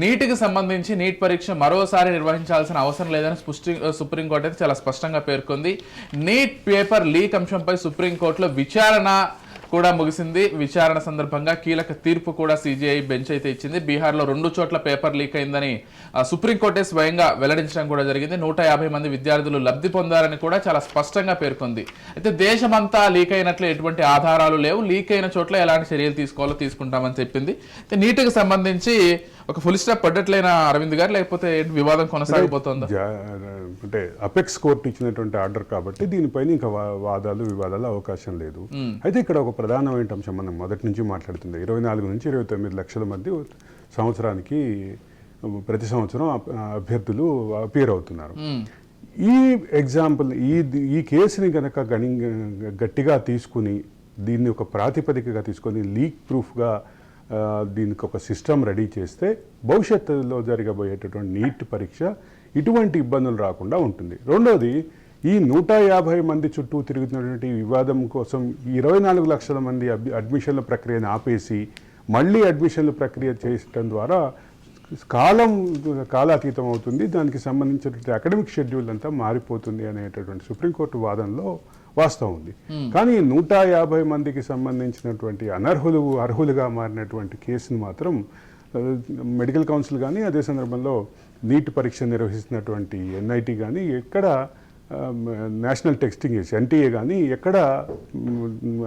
నీటికి సంబంధించి నీట్ పరీక్ష మరోసారి నిర్వహించాల్సిన అవసరం లేదని స్పష్టి సుప్రీంకోర్టు అయితే చాలా స్పష్టంగా పేర్కొంది. నీట్ పేపర్ లీక్ అంశంపై సుప్రీంకోర్టులో విచారణ కూడా ముగిసింది. విచారణ సందర్భంగా కీలక తీర్పు కూడా సిజిఐ బెంచ్ అయితే ఇచ్చింది. బీహార్లో రెండు చోట్ల పేపర్ లీక్ అయిందని సుప్రీంకోర్టే స్వయంగా వెల్లడించడం కూడా జరిగింది. నూట యాభై మంది విద్యార్థులు లబ్ధి పొందారని కూడా చాలా స్పష్టంగా పేర్కొంది. అయితే దేశమంతా లీక్ అయినట్లు ఎటువంటి ఆధారాలు లేవు. లీక్ అయిన చోట్ల ఎలాంటి చర్యలు తీసుకోవాలో తీసుకుంటామని చెప్పింది. అయితే నీటికి సంబంధించి ఒక ఫుల్ స్టాప్ పడ్డట్లైన అరవింద్ గారు? లేకపోతే వివాదం కొనసాగిపోతుందా? అంటే అపెక్స్ కోర్టు ఇచ్చినటువంటి ఆర్డర్ కాబట్టి దీనిపైన ఇంకా వాదాలు వివాదాలు అవకాశం లేదు. అయితే ఇక్కడ ఒక ప్రధానమైన అంశం మనం మొదటి నుంచి మాట్లాడుతుంది. ఇరవై నాలుగు నుంచి ఇరవై తొమ్మిది లక్షల మంది సంవత్సరానికి ప్రతి సంవత్సరం అభ- అభ్యర్థులు అపియర్ అవుతున్నారు. ఈ ఎగ్జాంపుల్ ఈ ఈ కేసుని గనక గణి గట్టిగా తీసుకుని దీన్ని ఒక ప్రాతిపదికగా తీసుకొని లీక్ ప్రూఫ్గా దీనికి ఒక సిస్టమ్ రెడీ చేస్తే భవిష్యత్తులో జరగబోయేటటువంటి నీట్ పరీక్ష ఇటువంటి ఇబ్బందులు రాకుండా ఉంటుంది. రెండోది ఈ నూట యాభై మంది చుట్టూ తిరుగుతున్నటువంటి వివాదం కోసం ఇరవై నాలుగు లక్షల మంది అడ్మిషన్ల ప్రక్రియను ఆపేసి మళ్ళీ అడ్మిషన్ల ప్రక్రియ చేయటం ద్వారా కాలం కాలాతీతం అవుతుంది. దానికి సంబంధించినటువంటి అకాడమిక్ షెడ్యూల్ అంతా మారిపోతుంది అనేటటువంటి సుప్రీంకోర్టు వాదనలో వాస్తవం ఉంది. కానీ నూట యాభై మందికి సంబంధించినటువంటి అనర్హులు అర్హులుగా మారినటువంటి కేసును మాత్రం మెడికల్ కౌన్సిల్ కానీ అదే సందర్భంలో నీట్ పరీక్ష నిర్వహిస్తున్నటువంటి ఎన్ఐటి కానీ ఎక్కడ నేషనల్ టెస్టింగ్ ఏజెన్సీ ఎన్టీఏ కానీ ఎక్కడ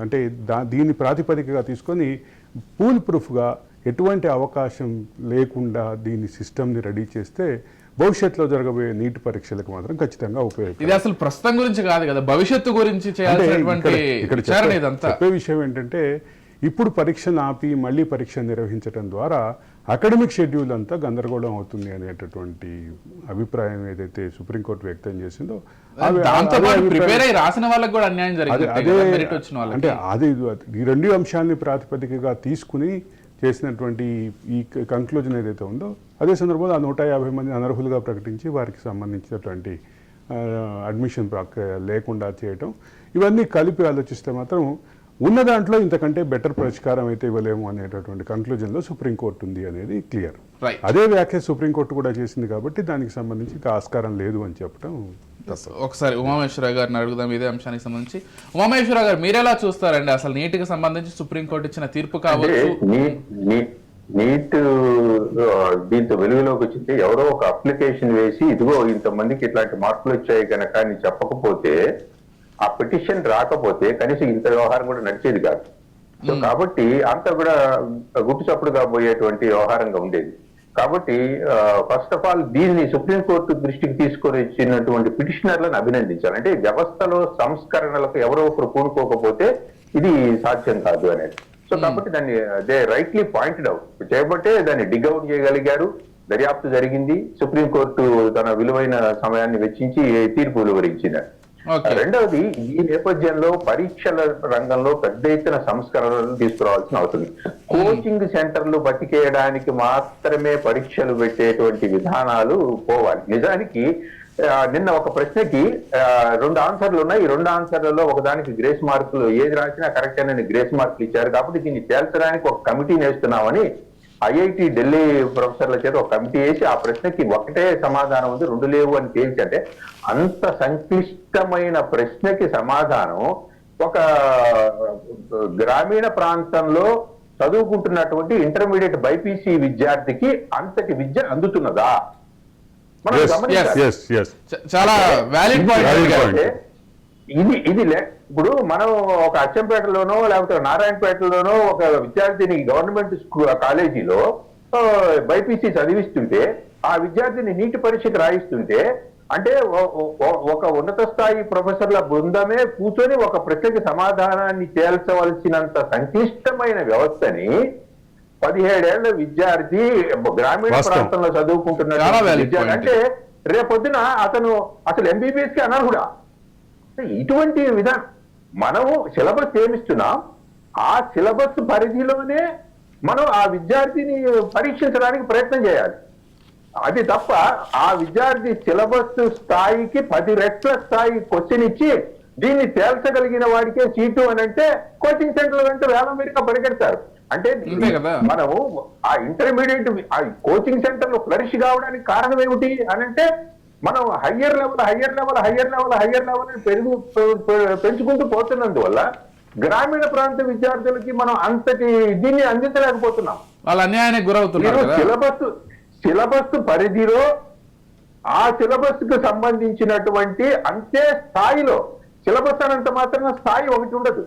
అంటే దా దీన్ని ప్రాతిపదికగా తీసుకొని పూల్ ప్రూఫ్గా ఎటువంటి అవకాశం లేకుండా దీని సిస్టమ్ని రెడీ చేస్తే భవిష్యత్తులో జరగబోయే నీటి పరీక్షలకు మాత్రం ఖచ్చితంగా ఉపయోగపడుతుంది. ఇది అసలు ప్రస్తుతం గురించి కాదు కదా భవిష్యత్తు గురించి చెప్పే- విషయం ఏంటంటే ఇప్పుడు పరీక్షను ఆపి మళ్ళీ పరీక్ష నిర్వహించడం ద్వారా అకాడమిక్ షెడ్యూల్ అంతా గందరగోళం అవుతుంది అనేటటువంటి అభిప్రాయం ఏదైతే సుప్రీంకోర్టు వ్యక్తం చేసిందో రాసిన వాళ్ళకి కూడా అన్యాయం జరిగింది అంటే అది ఈ రెండు అంశాలని ప్రాతిపదికగా తీసుకుని చేసినటువంటి ఈ కంక్లూజన్ ఏదైతే ఉందో అదే సందర్భంలో ఆ నూట యాభై మంది అనర్హులుగా ప్రకటించి వారికి సంబంధించినటువంటి అడ్మిషన్ లేకుండా చేయటం ఇవన్నీ కలిపి ఆలోచిస్తే మాత్రం ఉన్న దాంట్లో ఇంతకంటే బెటర్ పరిష్కారం అయితే ఇవ్వలేము అనేటటువంటి కంక్లూజన్లో సుప్రీంకోర్టు ఉంది అనేది క్లియర్. అదే వ్యాఖ్య సుప్రీంకోర్టు కూడా చేసింది కాబట్టి దానికి సంబంధించి ఇంకా ఆస్కారం లేదు అని చెప్పడం ఒకసారి ఉమామేశ్వరరావు గారిని అడుగుదాం ఇదే అంశానికి సంబంధించి. ఉమామేశ్వరరావు గారు మీరెలా చూస్తారండి? అసలు నీటికి సంబంధించి సుప్రీంకోర్టు ఇచ్చిన తీర్పు కావచ్చు? నీట్ దీంతో వెలుగులోకి వచ్చింది ఎవరో ఒక అప్లికేషన్ వేసి ఇదిగో ఇంతమందికి ఇట్లాంటి మార్కులు వచ్చాయి కనుక అని చెప్పకపోతే ఆ పిటిషన్ రాకపోతే కనీసం ఇంత వ్యవహారం కూడా నడిచేది కాదు. కాబట్టి అంతా కూడా గుట్టు చప్పుడు కాబోయేటువంటి వ్యవహారంగా ఉండేది. కాబట్టి ఫస్ట్ ఆఫ్ ఆల్ దీన్ని సుప్రీంకోర్టు దృష్టికి తీసుకొని వచ్చినటువంటి పిటిషనర్లను అభినందించాలి. అంటే వ్యవస్థలో సంస్కరణలకు ఎవరో ఒకరు పూనుకోకపోతే ఇది సాధ్యం కాదు అనేది. సో కాబట్టి దాన్ని దే రైట్లీ పాయింటెడ్ అవుట్. చేయబట్టే దాన్ని డిగ్ అవుట్ చేయగలిగారు. దర్యాప్తు జరిగింది. సుప్రీంకోర్టు తన విలువైన సమయాన్ని వెచ్చించి తీర్పు వెలువరించింది రెండవది ఈ నేపథ్యంలో పరీక్షల రంగంలో పెద్ద ఎత్తున సంస్కరణలు తీసుకురావాల్సిన అవసరం ఉంది. కోచింగ్ సెంటర్లు బతికేయడానికి మాత్రమే పరీక్షలు పెట్టేటువంటి విధానాలు పోవాలి. నిజానికి నిన్న ఒక ప్రశ్నకి ఆ, రెండు ఆన్సర్లు ఉన్నాయి. ఈ రెండు ఆన్సర్లలో ఒకదానికి గ్రేస్ మార్కులు ఏది రాసినా కరెక్ట్ అని గ్రేస్ మార్కులు ఇచ్చారు. కాబట్టి దీన్ని తేల్చడానికి ఒక కమిటీని వేస్తున్నామని ఐఐటి ఢిల్లీ ప్రొఫెసర్ల చేత ఒక కమిటీ వేసి ఆ ప్రశ్నకి ఒకటే సమాధానం ఉంది రెండు లేవు అని తేల్చి అంటే అంత సంక్లిష్టమైన ప్రశ్నకి సమాధానం ఒక గ్రామీణ ప్రాంతంలో చదువుకుంటున్నటువంటి ఇంటర్మీడియట్ బైపీసీ విద్యార్థికి అంతటి విద్య అందుతున్నదా? మనం గమనించాలి. చాలా వ్యాలిడ్ పాయింట్ ఇది ఇది లే- ఇప్పుడు మనం ఒక అచ్చంపేటలోనో లేకపోతే నారాయణపేటలోనో ఒక విద్యార్థిని గవర్నమెంట్ స్కూ- కాలేజీలో బైపీసీ చదివిస్తుంటే ఆ విద్యార్థిని నీటి పరీక్షకు రాయిస్తుంటే అంటే ఒక ఉన్నత స్థాయి ప్రొఫెసర్ల బృందమే కూర్చొని ఒక ప్రశ్నకి సమాధానాన్ని తేల్చవలసినంత సంక్లిష్టమైన వ్యవస్థని పదిహేడేళ్ళ విద్యార్థి గ్రామీణ. ప్రాంతంలో చదువుకుంటున్న విద్యార్థి. అంటే రేపొద్దున అతను అసలు ఎంబీబీఎస్కి అనర్హుడా ఇటువంటి విధానం మనము సిలబస్ ఏమిస్తున్నాం ఆ సిలబస్ పరిధిలోనే మనం ఆ విద్యార్థిని పరీక్షించడానికి ప్రయత్నం చేయాలి. అది తప్ప ఆ విద్యార్థి సిలబస్ స్థాయికి పది రెట్ల స్థాయి క్వశ్చన్ ఇచ్చి దీన్ని తేల్చగలిగిన వాడికే సీటు అని అంటే కోచింగ్ సెంటర్లు అంటే వేల మీరుగా పరిగెడతారు. అంటే. మనము ఆ ఇంటర్మీడియట్ ఆ కోచింగ్ సెంటర్లు ఫ్లరిష్ కావడానికి కారణం ఏమిటి అని అంటే మనం higher level higher level higher level higher level పెరుగు పెంచుకుంటూ పోతున్నందువల్ల గ్రామీణ ప్రాంత విద్యార్థులకి మనం అంతటి దీన్ని అందించలేకపోతున్నాం. వాళ్ళు అన్యాయానికి గురవుతున్నారు సిలబస్ సిలబస్ పరిధిలో ఆ సిలబస్కు సంబంధించినటువంటి అంతే స్థాయిలో సిలబస్ అనంత మాత్రం స్థాయి ఒకటి ఉండదు.